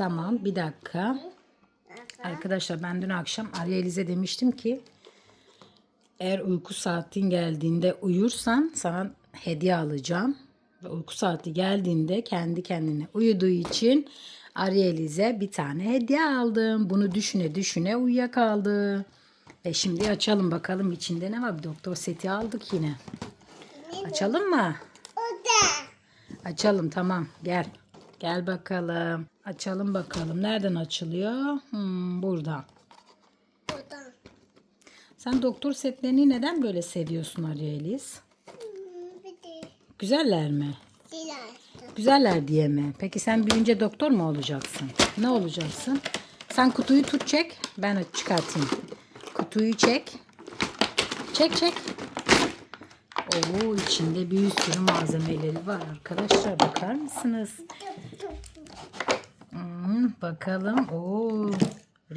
Tamam bir dakika. Arkadaşlar ben dün akşam Arya Elize demiştim ki eğer uyku saatin geldiğinde uyursan sana hediye alacağım. Ve uyku saati geldiğinde kendi kendine uyuduğu için Arya Elize bir tane hediye aldım. Bunu düşüne düşüne uyuyakaldı. Ve şimdi açalım bakalım içinde ne var. Bir doktor seti aldık yine. Açalım mı? Açalım tamam gel. Gel bakalım. Açalım bakalım. Nereden açılıyor? Hmm, buradan. Buradan. Sen doktor setlerini neden böyle seviyorsun Arya Eliz? Hmm, Güzeller mi? silah. Güzeller diye mi? Peki sen büyüyünce doktor mu olacaksın? Ne olacaksın? Sen kutuyu tut çek. Ben çıkartayım. Kutuyu çek. Çek çek. Oo içinde bir sürü malzemeleri var arkadaşlar. Bakar mısınız? Hmm, bakalım. Oo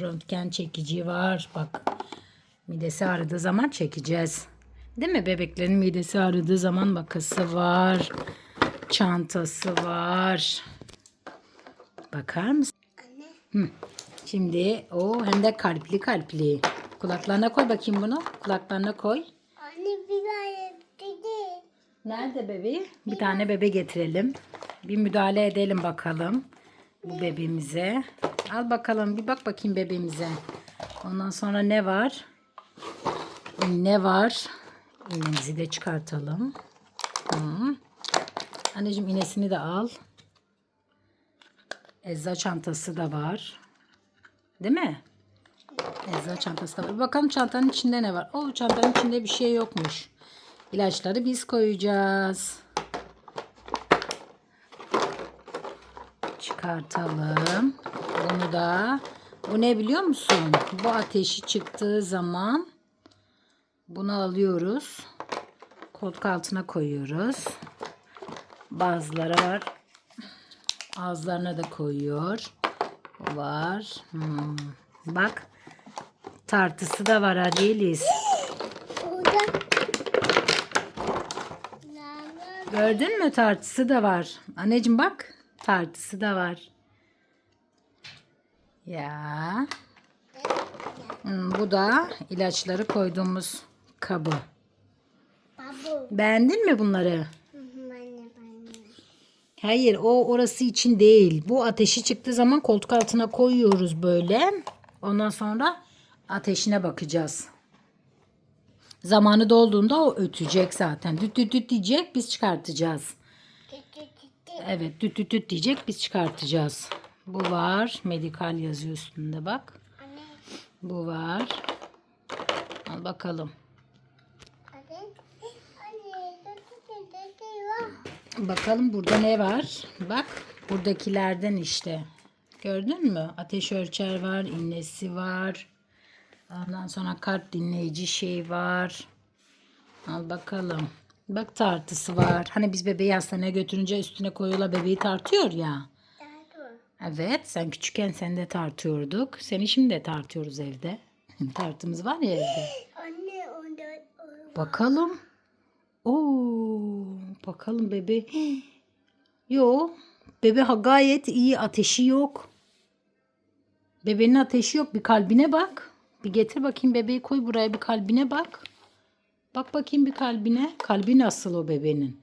röntgen çekici var. Bak midesi ağrıdığı zaman çekeceğiz. Değil mi? Bebeklerin midesi ağrıdığı zaman makası var. Çantası var. Bakar mısın? Anne. Hı. Şimdi o hem de kalpli kalpli. Kulaklarına koy bakayım bunu. Kulaklarına koy. Anne bir tane. Nerede bebeği? Bir tane bebe getirelim. Bir müdahale edelim bakalım bu bebeğimize. Al bakalım bir bak bakayım bebeğimize. Ondan sonra ne var? İğne var. İğnemizi de çıkartalım. Hı. Anneciğim iğnesini de al. Ecza çantası da var. Değil mi? Ecza çantası da var. Bakalım çantanın içinde ne var? O çantanın içinde bir şey yokmuş. İlaçları biz koyacağız. Çıkartalım. Bunu da. Bu ne biliyor musun? Bu ateşi çıktığı zaman bunu alıyoruz. Koltuk altına koyuyoruz. Bazıları var. Ağızlarına da koyuyor. O var. Hmm. Bak. Tartısı da var. Nerede? Gördün mü tartısı da var. Anneciğim bak tartısı da var. Ya. Hmm, bu da ilaçları koyduğumuz kabı. Beğendin mi bunları? Hayır o orası için değil. Bu ateşi çıktığı zaman koltuk altına koyuyoruz böyle. Ondan sonra ateşine bakacağız. Zamanı dolduğunda o ötecek zaten. Düt düt düt diyecek biz çıkartacağız. Evet düt düt düt diyecek biz çıkartacağız. Bu var. Medikal yazıyor üstünde bak. Anne. Bu var. Al bakalım. Bakalım burada ne var? Bak buradakilerden işte. Gördün mü? Ateş ölçer var, iğnesi var. Ondan sonra kalp dinleyici şey var. Al bakalım. Bak tartısı var. Hani biz bebeği hastaneye götürünce üstüne koyula bebeği tartıyor ya. Evet sen küçükken sen de tartıyorduk. Seni şimdi de tartıyoruz evde. Tartımız var ya evde. Anne onda. o- Bakalım. Oo, bakalım bebe. Yo, bebe ha gayet iyi ateşi yok. Bebeğin ateşi yok. Bir kalbine bak. Bir getir bakayım bebeği koy buraya bir kalbine bak. Bak bakayım bir kalbine. Kalbi nasıl o hadi.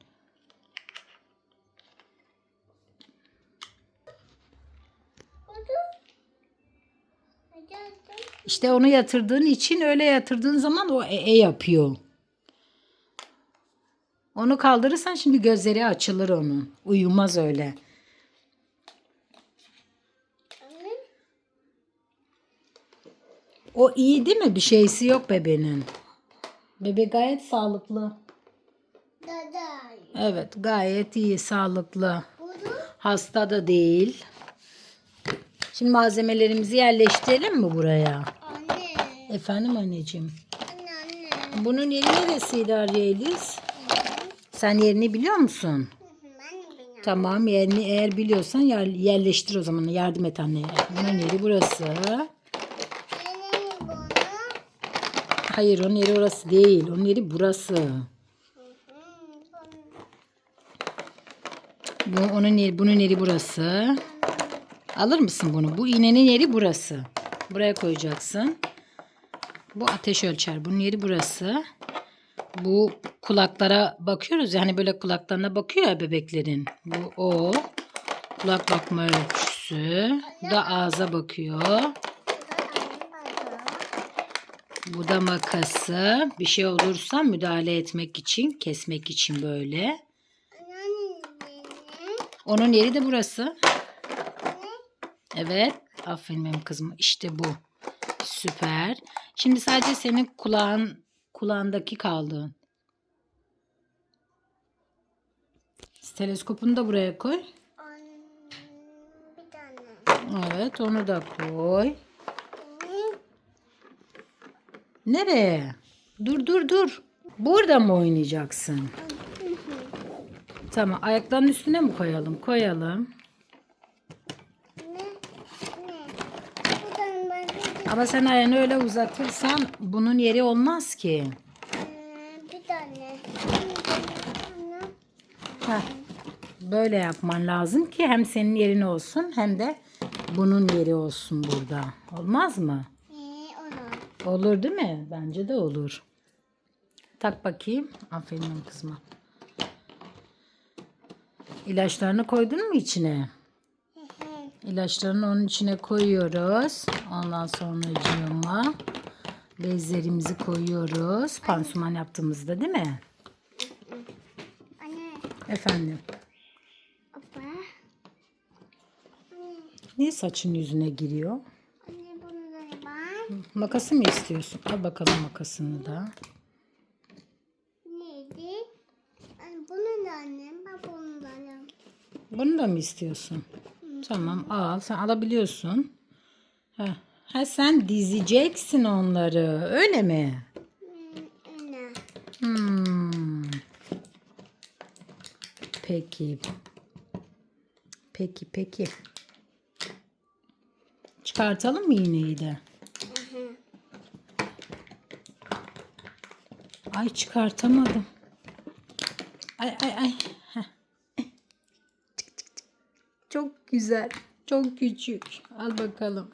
İşte onu yatırdığın için öyle yatırdığın zaman o e, e yapıyor. Onu kaldırırsan şimdi gözleri açılır onun. Uyumaz öyle. O iyi değil mi? Bir şeysi yok bebeğin. Bebe gayet sağlıklı. Evet gayet iyi sağlıklı. Hasta da değil. Şimdi malzemelerimizi yerleştirelim mi buraya? Anne. Efendim anneciğim. Anne anne. Bunun yeri neresiydi Arya Eliz? Sen yerini biliyor musun? Tamam yerini eğer biliyorsan yer, yerleştir o zaman yardım et anneye. Bunun yeri burası. Anne bunu. Hayır onun yeri orası değil. Onun yeri burası. Bu onun yeri, bunun yeri burası. Alır mısın bunu? Bu iğnenin yeri burası. Buraya koyacaksın. Bu ateş ölçer. Bunun yeri burası. Bu kulaklara bakıyoruz. Yani böyle kulaklarına bakıyor ya bebeklerin. Bu o. Kulak bakma ölçüsü. Bu da ağza bakıyor. Bu da annem bakıyor. Bu da makası. Bir şey olursa müdahale etmek için, kesmek için böyle. Onun yeri de burası. Evet. Aferin benim kızım. İşte bu. Süper. Şimdi sadece senin kulağın kulağındaki kaldı. Teleskopunu da buraya koy. Evet onu da koy. Ne? Nereye? Dur dur dur. Burada mı oynayacaksın? Tamam ayaklarının üstüne mi koyalım? Koyalım. Ama sen ayağını öyle uzatırsan bunun yeri olmaz ki. Bir tane. Heh. Böyle yapman lazım ki hem senin yerin olsun hem de bunun yeri olsun burada. Olmaz mı? Olur değil mi? Bence de olur. Tak bakayım. Aferin kızıma. İlaçlarını koydun mu içine? İlaçlarını onun içine koyuyoruz. Ondan sonra cığıma bezlerimizi koyuyoruz. Pansuman yaptığımızda değil mi? Anne. Efendim. Baba. Niye saçın yüzüne giriyor? Anne bunu da ben. Makası mı istiyorsun? Al bakalım makasını da. Neydi? Anne bunu da annem. Ben bunu da annem. Bunu da mı istiyorsun? Tamam al. Sen alabiliyorsun. Ha. ha sen dizeceksin onları. Öyle mi? Anne. Hmm. Peki. Peki peki. Çıkartalım mı iğneyi de? Ay çıkartamadım. Ay ay ay. Çok güzel. Çok küçük. Al bakalım.